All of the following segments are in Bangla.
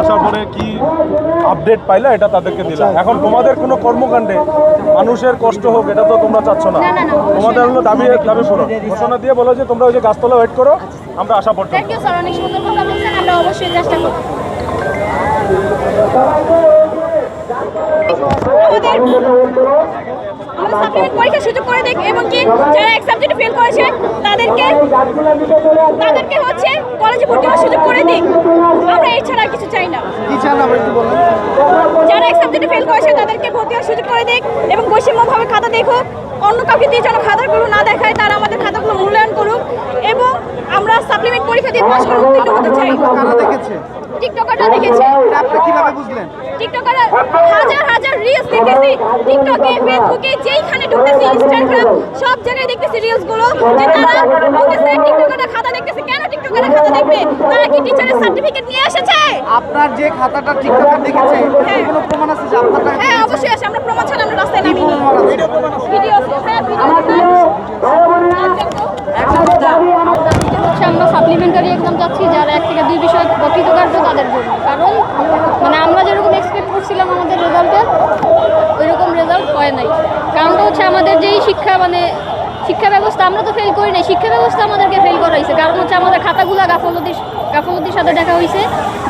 আসার পরে কি আপডেট পাইলে? এটা তাদেরকে দিলাম এখন তোমাদের কোনো কর্মকাণ্ডে মানুষের কষ্ট হোক এটা তো তোমরা চাচ্ছ না। তোমাদের হলো দাবি দাবি পূরণ ঘোষণা দিয়ে বলো যে তোমরা ওই যে গাছতলা ওয়েট করো আমরা আশা পড়তাম থ্যাংক ইউ স্যার অনেক সুন্দর কথা বলছেন। আমরা অবশ্যই চেষ্টা করব। আমাদের আমাদের সাপ্লিমেন্ট পরীক্ষার সুযোগ করে দেখ এবং কি যারা এক সাবজেক্টে ফেল করেছে তাদেরকে তাদেরকে হচ্ছে কলেজে ভর্তি হওয়ার সুযোগ করে দিক। আমরা এই ছাড়া আর কিছু চাই না। যারা এক সাবজেক্টে ফেল করেছে তাদেরকে ভর্তি হওয়ার সুযোগ করে দিক এবং বৈষম্যভাবে খাতা দেখুক। অন্য কাউকে দিয়ে যেন খাতাগুলো না দেখায় তারা আমাদের খাতাগুলো মূল্যায়ন করুক এবং আমরা সাপ্লিমেন্ট পরীক্ষা দিয়ে পাশ করে উত্তীর্ণ হতে চাই। টিকটকাররা দেখেছে। আপনি কীভাবে বুঝলেন? টিকটকাররা হাজার হাজার রিলস দেখতেছি টিকটকে ফেসবুকে যেইখানে ঢুকতেছি ইনস্টাগ্রাম সব জায়গায় দেখতেছি রিলসগুলো যে তারা বলতেছে টিকটকাররা খাতা দেখতেছে। কেন টিকটকাররা খাতা দেখবে? তারা কি টিচারের সার্টিফিকেট নিয়ে এসেছে? আপনার যে খাতাটা টিকটকার দেখেছে কোনো প্রমাণ আছে যে আপনার টাকা হ্যাঁ অবশ্যই আছে আমরা প্রমাণ ছাড়া আমরা রাস্তায় কি নামিনি প্রমাণ আছে? ভিডিও হ্যাঁ ভিডিও হচ্ছে আমরা সাপ্লিমেন্টারি এক্সাম চাচ্ছি, যারা এক থেকে দুই বিষয় অকৃতকার্য তাদের জন্য। কারণ মানে আমরা যেরকম এক্সপেক্ট করছিলাম আমাদের রেজাল্টের ওই রকম রেজাল্ট হয় নাই। কারণটা হচ্ছে আমাদের যেই শিক্ষা মানে শিক্ষা ব্যবস্থা আমরা তো ফেল করি নাই, শিক্ষা ব্যবস্থা আমাদেরকে ফেল করাইছে। কারণ হচ্ছে আমাদের খাতাগুলো গাফলতির গাফলতির সাথে দেখা হয়েছে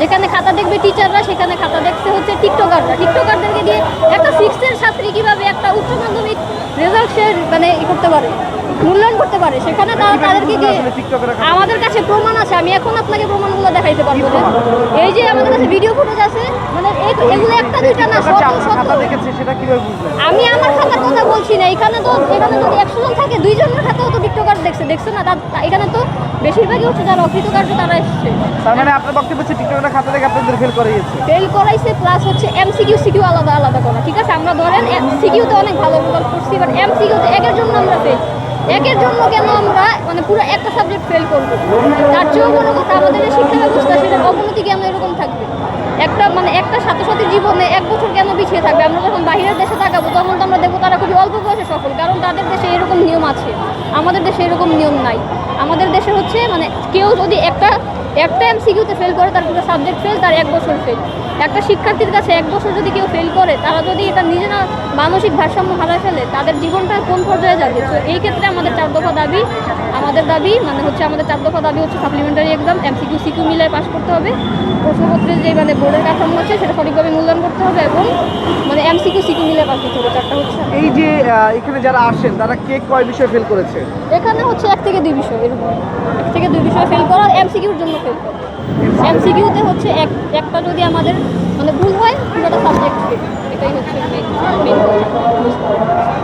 যেখানে খাতা দেখবে টিচাররা সেখানে খাতা দেখতে হচ্ছে টিকটকাররা। টিকটকারদেরকে দিয়ে একটা সিক্সের ছাত্রী কীভাবে একটা উচ্চ মাধ্যমিক রেজাল্ট সে মানে ই করতে পারে মূল্যায়ন করতে পারে সেখানে তারা তাদেরকে দিয়ে আমাদের কাছে প্রমাণ আছে আমি এখন আপনাকে প্রমাণগুলো দেখাইতে পারব যে এই যে আমাদের কাছে ভিডিও ফুটেজ আছে মানে এগুলো একটা দুইটা না শত শত আমি আমার খাতার কথা বলছি না এখানে তো এখানে যদি একশো জন থাকে দুইজনের খাতাও তো টিকটকার দেখছে দেখছে না? এখানে তো বেশিরভাগই হচ্ছে যারা অকৃতকার্য তারা এসছে। তার মানে আপনার বক্তব্য হচ্ছে টিকটকের খাতা থেকে আপনাদের ফেল করিয়েছে ফেল করাইছে প্লাস হচ্ছে এমসিকিউ সিকিউ আলাদা আলাদা করা। ঠিক আছে আমরা ধরেন সিকিউতে অনেক ভালো রেজাল্ট করছি বাট এমসিকিউতে একের জন্য আমরা ফেল একের জন্য কেন আমরা মানে পুরো একটা সাবজেক্ট ফেল করব? তার চেয়েও বড় কথা আমাদের শিক্ষা ব্যবস্থা সেটার অবনতি কেন এরকম থাকবে একটা একটা ছাত্রছাত্রীর জীবনে এক বছর কেন পিছিয়ে থাকবে? আমরা যখন বাইরের দেশে থাকাবো তখন তো আমরা দেখব তারা খুবই অল্প বয়সে সফল, কারণ তাদের দেশে এরকম নিয়ম আছে। আমাদের দেশে এরকম নিয়ম নাই। আমাদের দেশে হচ্ছে মানে কেউ যদি একটা একটা এমসিকিউতে ফেল করে, তার পুরো সাবজেক্ট ফেল তার এক বছর ফেল একটা শিক্ষার্থীর কাছে এক বছর যদি কেউ ফেল করে, তারা যদি এটা নিজেরা মানসিক ভারসাম্য হারায় ফেলে, তাদের জীবনটা কোন পর্যায়ে যাবে? তো এই ক্ষেত্রে আমাদের চার দফা দাবি আমাদের দাবি মানে হচ্ছে আমাদের চার দফা দাবি হচ্ছে সাপ্লিমেন্টারি এক্সাম এমসিকিউ সিকিউ মিলায় পাস করতে হবে। প্রশ্নপত্রের যে মানে বোর্ডের কাঠামো আছে সেটা সঠিকভাবে মূল্যায়ন করতে হবে এবং মানে এমসিকিউ সিকিউ মিলে পাস করতে হবে চারটা হচ্ছে। এই যে এখানে যারা আসেন তারা কে কয় বিষয়ে ফেল করেছে? এখানে হচ্ছে এক থেকে দুই বিষয় এরকম। এক থেকে দুই বিষয় ফেল করা এমসিকিউর জন্য ফেল করা। এমসিকিউতে হচ্ছে এক একটা যদি আমাদের মানে ভুল হয় পুরোটা সাবজেক্ট এটাই হচ্ছে মেন মেন কথা